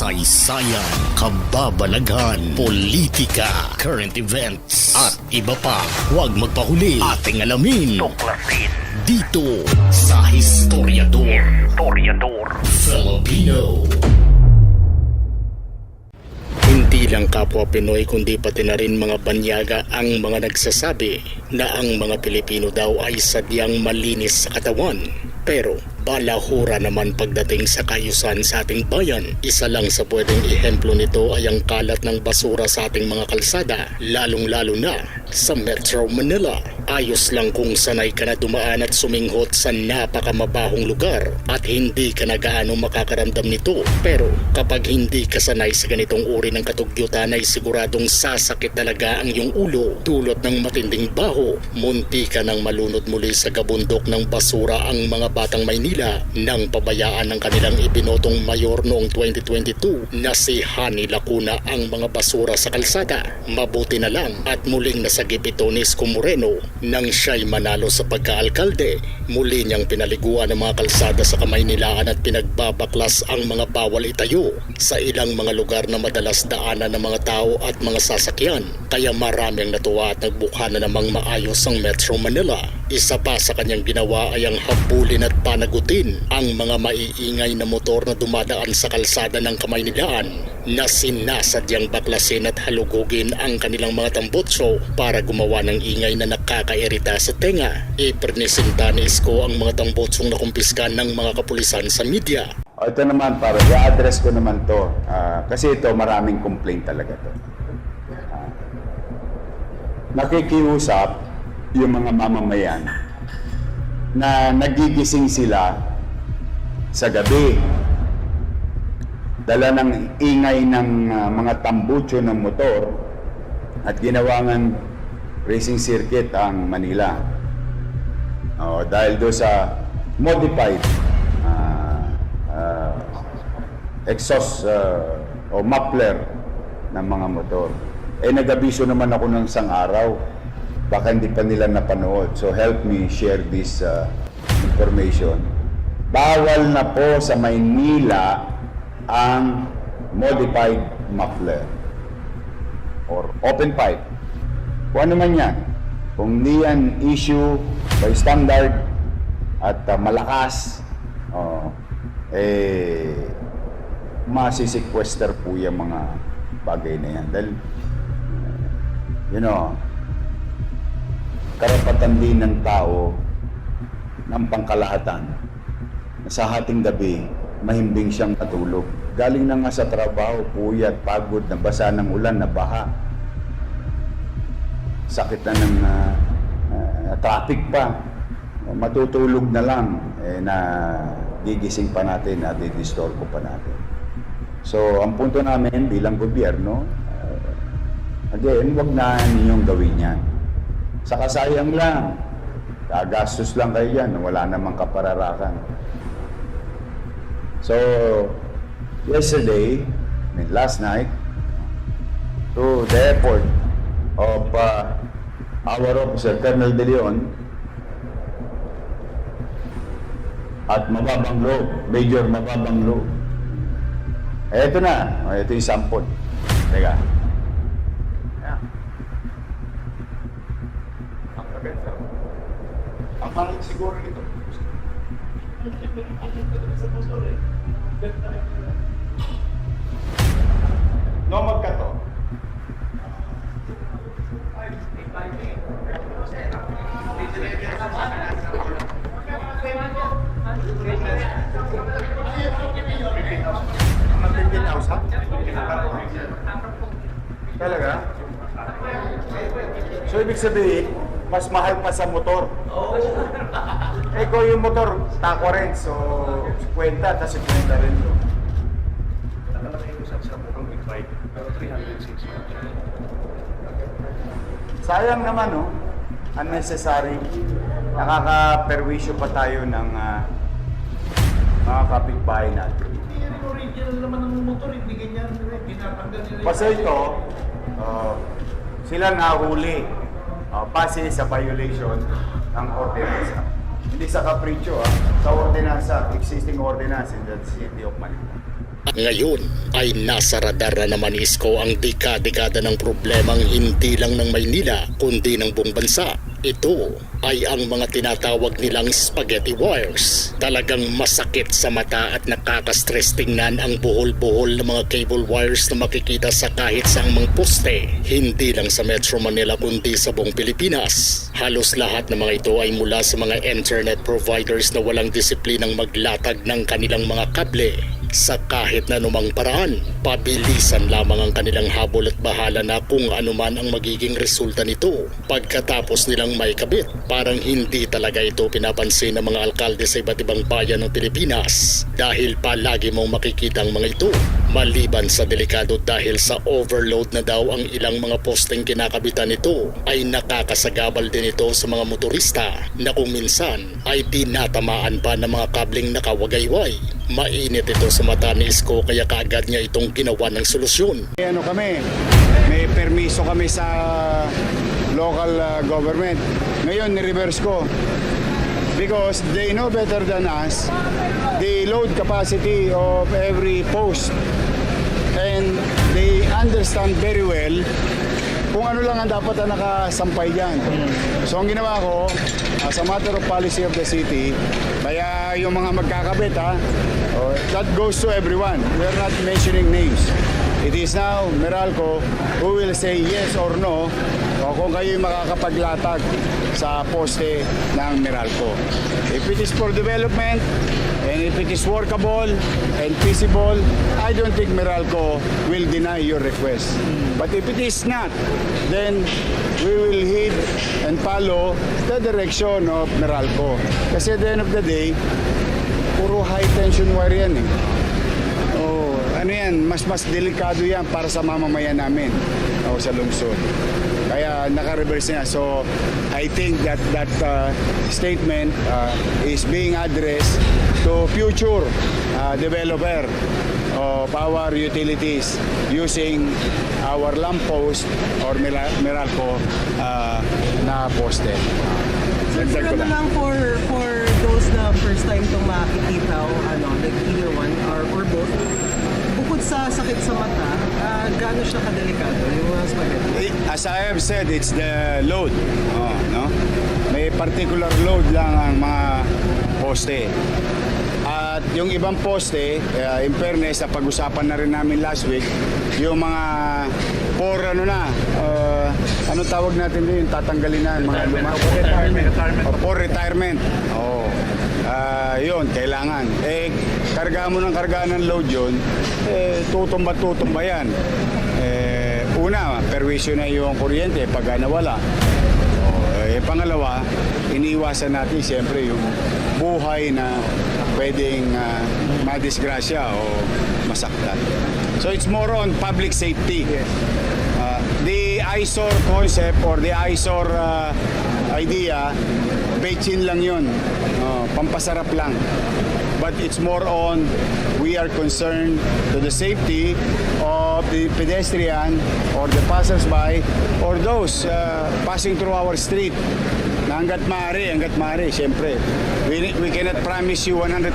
kasaysayan, kababalaghan, politika, current events, at iba pa. Huwag magpahuli ating alamin Tuklasin. dito sa Historiador Historiador. Filipino. Hindi lang kapwa Pinoy kundi pati na rin mga banyaga ang mga nagsasabi na ang mga Pilipino daw ay sadyang malinis sa katawan. Pero balahura naman pagdating sa kayusan sa ating bayan. Isa lang sa pwedeng ehemplo nito ay ang kalat ng basura sa ating mga kalsada, lalong-lalo na sa Metro Manila. Ayos lang kung sanay ka na dumaan at suminghot sa napakamabahong lugar at hindi ka na gaano makakaramdam nito. Pero kapag hindi ka sanay sa ganitong uri ng katugyutan ay siguradong sasakit talaga ang iyong ulo dulot ng matinding baho. Munti ka nang malunod muli sa gabundok ng basura ang mga batang Maynila nang pabayaan ng kanilang ibinotong mayor noong 2022 na si Hani Lacuna ang mga basura sa kalsada. Mabuti na lang at muling nasagip ni Isko Moreno nang siya'y manalo sa pagkaalkalde. Muli niyang pinaliguan ang mga kalsada sa Kamaynilaan at pinagbabaklas ang mga bawal itayo sa ilang mga lugar na madalas daanan ng mga tao at mga sasakyan. Kaya marami ang natuwa at nagbukha na namang maayos ang Metro Manila. Isa pa sa kanyang ginawa ay ang habulin at panagutin ang mga maiingay na motor na dumadaan sa kalsada ng Kamaynilaan na sinasadyang baklasin at halugugin ang kanilang mga tambutso para gumawa ng ingay na nakakairita sa tenga. Ipresenta ni Isko ang mga tambutsong nakumpiskan ng mga kapulisan sa media. Ito naman, para i-address ko naman to. Ah, kasi ito, maraming complaint talaga to. Ah, nakikiusap yung mga mamamayan na nagigising sila sa gabi. Dala ng ingay ng ah, mga tambucho ng motor at ginawangan racing circuit ang Manila. Oh, dahil do sa modified ah, ah, exhaust ah, o muffler ng mga motor. Eh nag-abiso naman ako ng isang araw. Baka hindi pa nila napanood. So help me share this ah, information. Bawal na po sa Maynila ang modified muffler or open pipe. Kung ano man yan. Kung hindi yan issue by standard at uh, malakas, oh, eh, masisequester po yung mga bagay na yan. Dahil, you know, karapatan din ng tao ng pangkalahatan sa hating gabi, mahimbing siyang matulog. Galing na nga sa trabaho, puyat, pagod, nabasa ng ulan, nabaha sakit na ng ah, ah, traffic pa. Matutulog na lang eh, na gigising pa natin at i-disturbo pa natin. So, ang punto namin bilang gobyerno, ah, again, wag na ninyong gawin yan. Saka sayang lang. Gagastos lang kayo yan. Wala namang kapararakan. So, yesterday, I mean, last night, to the airport of uh, our officer, Colonel De Leon, at mababang loob, Major mababang loob. Ito na. Ito yung sample. Teka. Pangit siguro nito. No, magkato. Talaga? So, ibig sabihin, mas mahal pa sa motor. Eh, kung yung motor, tako rin. So, 50, tapos 50 rin. Sayang naman, no? Unnecessary. Nakaka-perwisyo pa tayo ng ah, mga kapitbahay natin. Hindi yan ang original naman ng motor, hindi ganyan. Pinatanggal nila. Kasi ito, uh, sila nahuli uh, base sa violation ng ordinansa. Hindi sa kapritsyo, ah, sa ordinansa, existing ordinance in the city of Manila. Ngayon ay nasa radar na naman Isko ang dekada-dekada ng problemang hindi lang ng Maynila kundi ng buong bansa. Ito ay ang mga tinatawag nilang spaghetti wires. Talagang masakit sa mata at nakaka-stress tingnan ang buhol-buhol ng mga cable wires na makikita sa kahit saang mga poste. Hindi lang sa Metro Manila kundi sa buong Pilipinas. Halos lahat ng mga ito ay mula sa mga internet providers na walang disiplinang maglatag ng kanilang mga kable sa kahit na anumang paraan. Pabilisan lamang ang kanilang habol at bahala na kung ano man ang magiging resulta nito. Pagkatapos nilang may kabit, parang hindi talaga ito pinapansin ng mga alkalde sa iba't ibang bayan ng Pilipinas dahil palagi mong makikita ang mga ito. Maliban sa delikado dahil sa overload na daw ang ilang mga posteng kinakabitan nito ay nakakasagabal din ito sa mga motorista na kung minsan ay tinatamaan pa ng mga kabling nakawagayway. Mainit ito sa mata ni Isko kaya kaagad niya itong ginawa ng solusyon. May ano kami, may permiso kami sa local uh, government. Ngayon, ni-reverse ko. Because they know better than us the load capacity of every post. And they understand very well kung ano lang ang dapat na nakasampay dyan. So ang ginawa ko, as a matter of policy of the city, kaya yung mga magkakabit ha, oh, that goes to everyone. We are not mentioning names. It is now Meralco who will say yes or no o kung kayo makakapaglatag sa poste ng Meralco. If it is for development and if it is workable and feasible, I don't think Meralco will deny your request. But if it is not, then we will heed and follow the direction of Meralco. Kasi at the end of the day, puro high tension wire yan eh. Oh, ano yan, mas mas delikado yan para sa mamamayan namin o sa lungsod. Kaya naka-reverse niya. So, I think that that uh, statement uh, is being addressed to future uh, developer of our utilities using our lamppost or Mira- Meralco uh, na poste. So, Dagdag ko lang. lang for for those na first time itong makikita o ano, like either one or, or both, bukod sa sakit sa mata, uh, gaano siya kadelikado yung mga spaghetti? As I have said, it's the load. Oh, no? May particular load lang ang mga poste. At yung ibang poste, uh, in fairness, na pag-usapan na rin namin last week, yung mga for ano na, uh, ano tawag natin doon, yung tatanggalin na, mga luma. Retirement. for retirement. Oo. Ah, yun, kailangan. Eh, karga mo ng karga ng load yun, eh, tutumba tutumba yan. Eh, una, perwisyo na yung kuryente pag nawala. Oh, eh, pangalawa, iniiwasan natin siyempre yung buhay na pwedeng uh, madisgrasya o masaktan. So it's more on public safety. Uh, the eyesore concept or the eyesore uh, idea, bechin lang yun. Uh, pampasarap lang. But it's more on we are concerned to the safety of the pedestrian or the passersby or those uh, passing through our street. Na hanggat maaari, hanggat maaari, siyempre. We, we cannot promise you 100%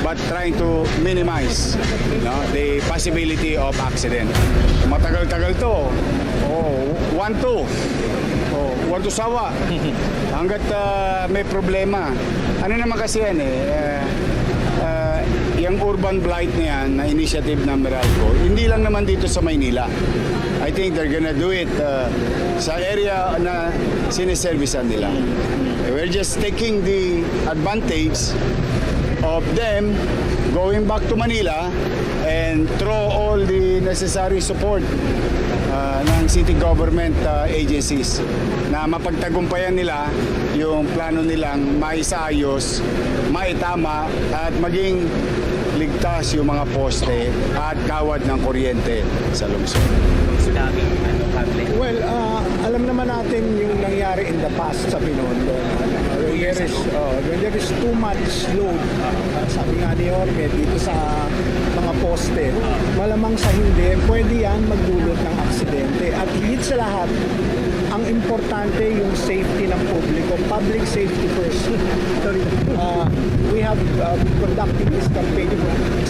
but trying to minimize no, the possibility of accident. Matagal-tagal to. Oh, one, two. Oh, Warto Sawa. Hanggat ah, may problema. Ano naman kasi yan eh. ah, yung urban blight na yan, na initiative ng Meralco, hindi lang naman dito sa Maynila. I think they're gonna do it ah, sa area na siniservisan nila. We're just taking the advantage of them going back to Manila and throw all the necessary support uh, ng city government uh, agencies na mapagtagumpayan nila yung plano nilang maisayos, maitama at maging ligtas yung mga poste at kawad ng kuryente sa lungsod. Well, uh, alam naman natin yung nangyari in the past sa Binondo. There is, uh, when there is too much load, uh, sabi nga ni Orme, dito sa mga poste, malamang sa hindi, pwede yan magdulot ng aksidente. At higit sa lahat, ang importante yung safety ng publiko, public safety first. Uh, we have uh, conducting this campaign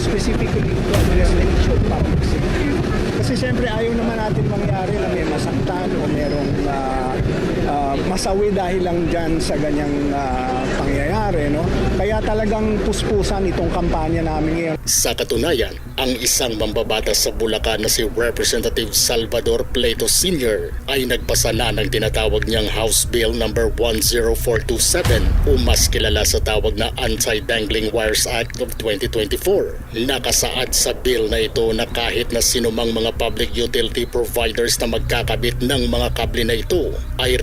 specifically specifically to address the issue of public safety. Kasi siyempre ayaw naman natin mangyari na may masaktan o merong ah, ah, masawi dahil lang dyan sa ganyang ah, pangyayari. No? Kaya talagang puspusan itong kampanya namin ngayon. Sa katunayan, ang isang mambabatas sa Bulacan na si Representative Salvador Plato Sr. ay nagpasa na ng tinatawag niyang House Bill No. 10427 o mas kilala sa tawag na Anti-Dangling Wires Act of 2024. Nakasaad sa bill na ito na kahit na sinumang mga public utility providers na magkakabit ng mga kable na ito ay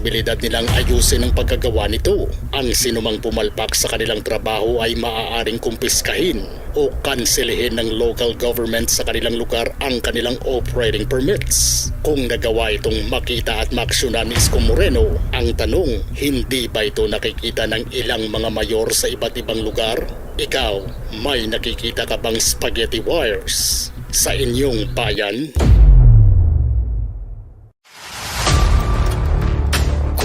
responsibilidad nilang ayusin ang pagkagawa nito. Ang sinumang pumalpak sa kanilang trabaho ay maaaring kumpiskahin o kanselihin ng local government sa kanilang lugar ang kanilang operating permits. Kung nagawa itong makita at maksyonan ni Isko Moreno, ang tanong, hindi ba ito nakikita ng ilang mga mayor sa iba't ibang lugar? Ikaw, may nakikita ka bang spaghetti wires sa inyong bayan?